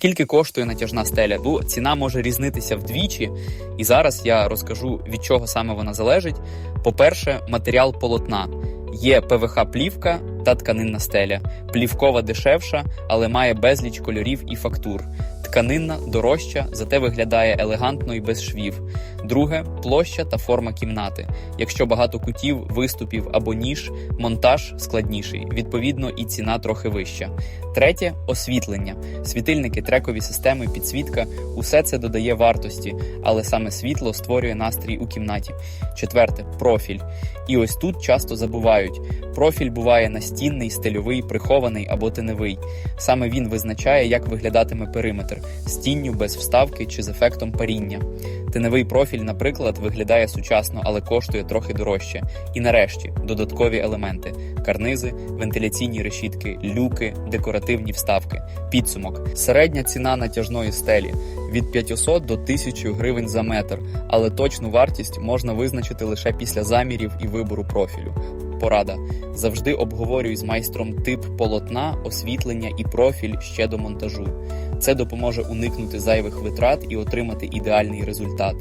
Скільки коштує натяжна стеля? Ну, ціна може різнитися вдвічі, і зараз я розкажу від чого саме вона залежить. По-перше, матеріал полотна. Є ПВХ-плівка та тканинна стеля. Плівкова дешевша, але має безліч кольорів і фактур. Тканинна дорожча, зате виглядає елегантно і без швів. Друге площа та форма кімнати. Якщо багато кутів, виступів або ніж, монтаж складніший, відповідно, і ціна трохи вища. Третє освітлення. Світильники, трекові системи, підсвітка усе це додає вартості, але саме світло створює настрій у кімнаті. Четверте профіль. І ось тут часто забувають. Профіль буває настінний, стильовий, прихований або теневий. Саме він визначає, як виглядатиме периметр з тінню без вставки чи з ефектом паріння. Теневий профіль, наприклад, виглядає сучасно, але коштує трохи дорожче. І нарешті додаткові елементи: карнизи, вентиляційні решітки, люки, декоративні вставки. Підсумок: середня ціна натяжної стелі від 500 до 1000 гривень за метр, але точну вартість можна визначити лише після замірів і вибору профілю. Порада завжди обговорюй з майстром тип полотна, освітлення і профіль ще до монтажу. Це допоможе уникнути зайвих витрат і отримати ідеальний результат.